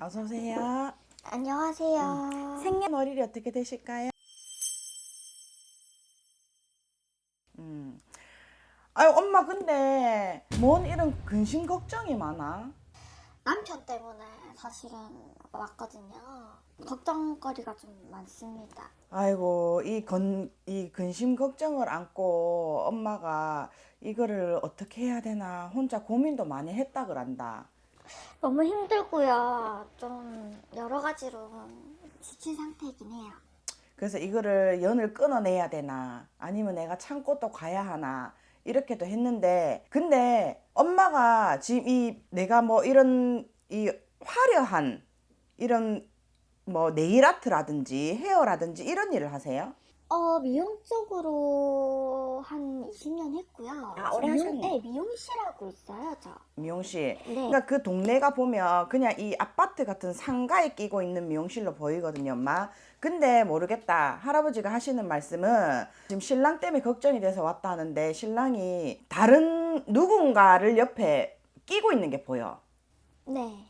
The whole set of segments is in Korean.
어서 오세요. 안녕하세요. 생년월일이 어떻게 되실까요? 음. 아유 엄마 근데 뭔 이런 근심 걱정이 많아? 남편 때문에 사실은 왔거든요. 걱정거리가 좀 많습니다. 아이고 이 건 이 근심 걱정을 안고 엄마가 이거를 어떻게 해야 되나 혼자 고민도 많이 했다 그런다. 너무 힘들고요. 좀 여러 가지로 지친 상태이긴 해요. 그래서 이거를 연을 끊어내야 되나 아니면 내가 참고 또 가야 하나 이렇게도 했는데 근데 엄마가 지금 이 내가 뭐 이런 이 화려한 이런 뭐 네일 아트라든지 헤어라든지 이런 일을 하세요? 어, 미용 쪽으로 한 20년 했고요. 아, 오래 미용- 하셨네. 네, 미용실하고 있어요, 저. 미용실. 네. 그러니까 그 동네가 보면 그냥 이 아파트 같은 상가에 끼고 있는 미용실로 보이거든요, 엄마. 근데 모르겠다. 할아버지가 하시는 말씀은 지금 신랑 때문에 걱정이 돼서 왔다 하는데 신랑이 다른 누군가를 옆에 끼고 있는 게 보여. 네.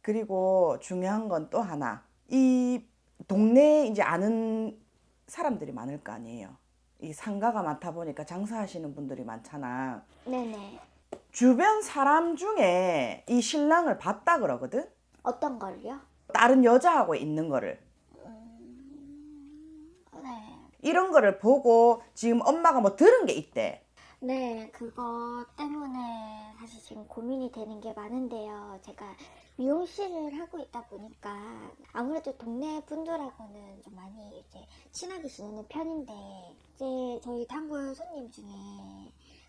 그리고 중요한 건 또 하나. 이 동네에 이제 아는 사람들이 많을 거 아니에요. 이 상가가 많다 보니까 장사하시는 분들이 많잖아. 네네. 주변 사람 중에 이 신랑을 봤다 그러거든? 어떤 걸요? 다른 여자하고 있는 거를. 네. 이런 거를 보고 지금 엄마가 뭐 들은 게 있대. 네, 그거 때문에 사실 지금 고민이 되는 게 많은데요. 제가 미용실을 하고 있다 보니까 아무래도 동네 분들하고는 좀 많이 이제 친하게 지내는 편인데 이제 저희 단골 손님 중에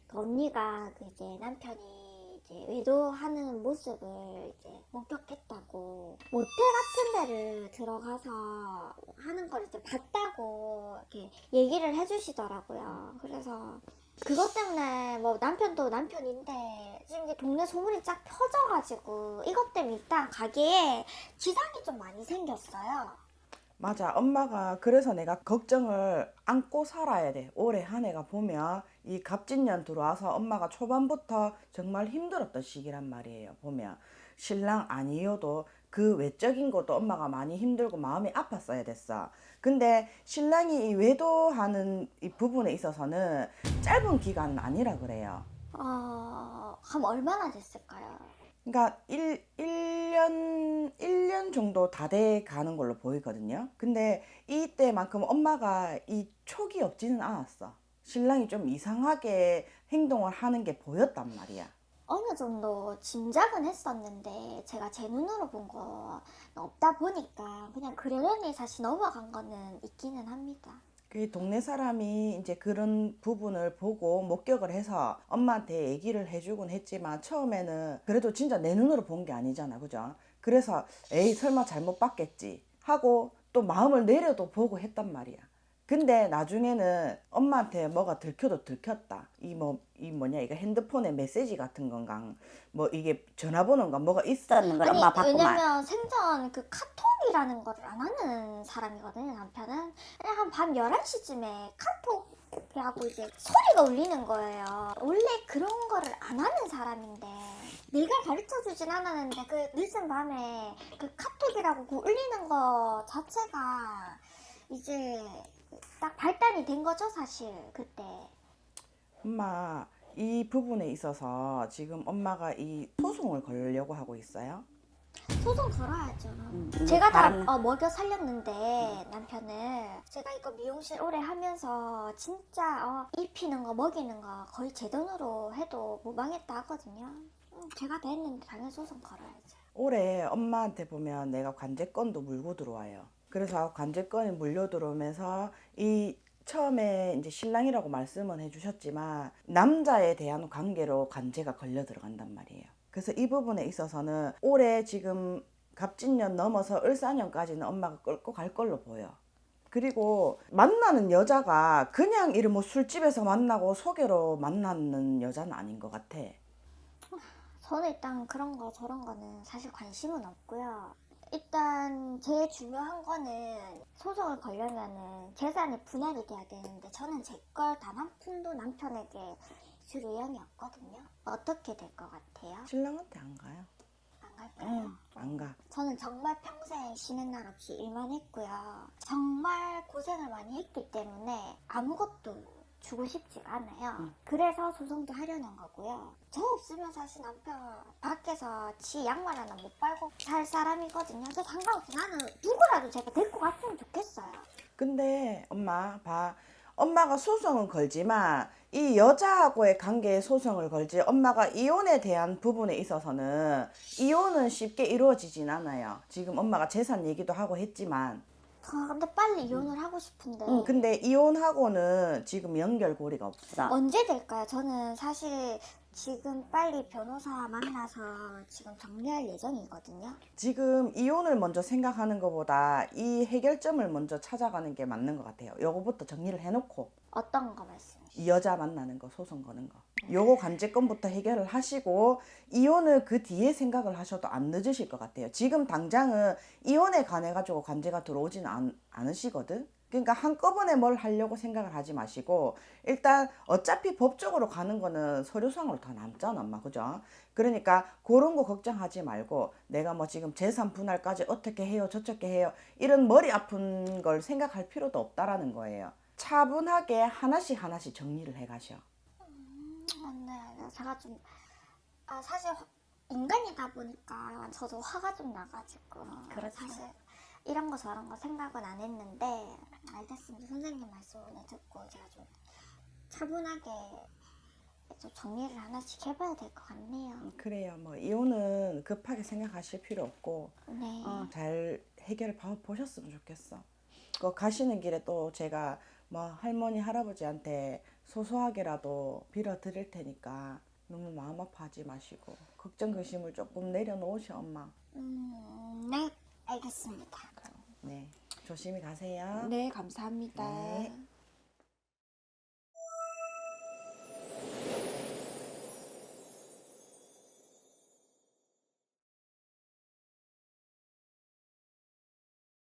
그 언니가 그 이제 남편이 외도하는 모습을 이제 목격했다고 모텔 같은 데를 들어가서 하는 걸 이제 봤다고 이렇게 얘기를 해주시더라고요. 그래서 그것 때문에 뭐 남편도 남편인데 지금 이게 동네 소문이 쫙 퍼져가지고 이것 때문에 일단 가게에 지장이 좀 많이 생겼어요. 맞아. 엄마가 그래서 내가 걱정을 안고 살아야 돼. 올해 한 해가 보면 이 갑진년 들어와서 엄마가 초반부터 정말 힘들었던 시기란 말이에요. 보면 신랑 아니어도 그 외적인 것도 엄마가 많이 힘들고 마음이 아팠어야 됐어. 근데 신랑이 이 외도하는 이 부분에 있어서는 짧은 기간은 아니라 그래요. 어, 한 얼마나 됐을까요? 그러니까 1, 1년, 1년 정도 다 돼 가는 걸로 보이거든요. 근데 이때만큼 엄마가 이 촉이 없지는 않았어. 신랑이 좀 이상하게 행동을 하는 게 보였단 말이야. 어느 정도 짐작은 했었는데 제가 제 눈으로 본거 없다 보니까 그냥 그러려니 사실 넘어간 거는 있기는 합니다. 그 동네 사람이 이제 그런 부분을 보고 목격을 해서 엄마한테 얘기를 해주곤 했지만 처음에는 그래도 진짜 내 눈으로 본 게 아니잖아. 그죠? 그래서 에이 설마 잘못 봤겠지 하고 또 마음을 내려도 보고 했단 말이야. 근데 나중에는 엄마한테 뭐가 들켜도 들켰다. 이 뭐 이 뭐냐 이거 핸드폰에 메시지 같은 건가 뭐 이게 전화번호인가 뭐가 있었는 걸 엄마 봤구만. 왜냐면 생전 그 카톡이라는 거를 안 하는 사람이거든요, 남편은. 그냥 한밤 11시쯤에 카톡하고 이제 소리가 울리는 거예요. 원래 그런 거를 안 하는 사람인데. 내가 가르쳐 주진 않았는데 그 늦은 밤에 그 카톡이라고 그 울리는 거 자체가 이제 딱 발단이 된 거죠, 사실. 그때. 엄마 이 부분에 있어서 지금 엄마가 이 소송을 걸려고 하고 있어요. 소송 걸어야죠. 음, 제가 다 다른- 어, 먹여 살렸는데 남편을 제가 이거 미용실 오래 하면서 진짜 어, 입히는 거 먹이는 거 거의 제 돈으로 해도 무방했다 하거든요. 음, 제가 다 했는데 당연히 소송 걸어야죠. 올해 엄마한테 보면 내가 관제권도 물고 들어와요. 그래서 관제권이 물려 들어오면서 이 처음에 이제 신랑이라고 말씀은 해주셨지만 남자에 대한 관계로 관제가 걸려 들어간단 말이에요. 그래서 이 부분에 있어서는 올해 지금 갑진년 넘어서 을사년까지는 엄마가 끌고 갈 걸로 보여. 그리고 만나는 여자가 그냥 이런 뭐 술집에서 만나고 소개로 만나는 여자는 아닌 것 같아. 저는 일단 그런 거 저런 거는 사실 관심은 없고요. 일단 제일 중요한 거는 소송을 걸려면은 재산이 분할이 돼야 되는데 저는 제 걸 단 한 푼도 남편에게 줄 의향이 없거든요. 어떻게 될 것 같아요? 신랑한테 안 가요. 안 갈까요? 응, 안 가. 저는 정말 평생 쉬는 날 없이 일만 했고요. 정말 고생을 많이 했기 때문에 아무것도 주고 싶지가 않아요. 응. 그래서 소송도 하려는 거고요. 저 없으면 사실 남편 밖에서 지 양말 하나 못 빨고 살 사람이거든요. 저 상관없이 나는 누구라도 제가 데리고 갔으면 좋겠어요. 근데 엄마 봐. 엄마가 소송은 걸지만 이 여자하고의 관계에 소송을 걸지 엄마가 이혼에 대한 부분에 있어서는 이혼은 쉽게 이루어지진 않아요. 지금 엄마가 재산 얘기도 하고 했지만 저 근데 빨리 이혼을 하고 싶은데 응, 근데 이혼하고는 지금 연결고리가 없어. 언제 될까요? 저는 사실 지금 빨리 변호사 만나서 지금 정리할 예정이거든요. 지금 이혼을 먼저 생각하는 것보다 이 해결점을 먼저 찾아가는 게 맞는 것 같아요. 요거부터 정리를 해놓고 어떤 거 말씀 이 여자 만나는 거 소송 거는 거. 요거 관제권부터 해결을 하시고 이혼을 그 뒤에 생각을 하셔도 안 늦으실 것 같아요. 지금 당장은 이혼에 관해 가지고 관제가 들어오지는 않, 않으시거든. 그러니까 한꺼번에 뭘 하려고 생각을 하지 마시고 일단 어차피 법적으로 가는 거는 서류상으로 다 남잖아 엄마. 그죠? 그러니까 그런 거 걱정하지 말고 내가 뭐 지금 재산 분할까지 어떻게 해요? 저렇게 해요? 이런 머리 아픈 걸 생각할 필요도 없다라는 거예요 차분하게 하나씩 하나씩 정리를 해 가셔. 음, 네, 제가 좀 아, 사실 화- 인간이다 보니까 저도 화가 좀 나가지고 그렇죠. 사실 이런 거 저런 거 생각은 안 했는데 알겠습니다. 선생님 말씀 오늘 듣고 제가 좀 차분하게 좀 정리를 하나씩 해봐야 될 것 같네요. 그래요. 뭐 이혼은 급하게 생각하실 필요 없고 네. 어, 잘 해결 봐 보셨으면 좋겠어. 그 가시는 길에 또 제가 뭐 할머니 할아버지한테 소소하게라도 빌어 드릴 테니까 너무 마음 아파하지 마시고 걱정 근심을 조금 내려놓으셔 엄마. 음, 네, 알겠습니다. 네 조심히 가세요. 네, 감사합니다. 네.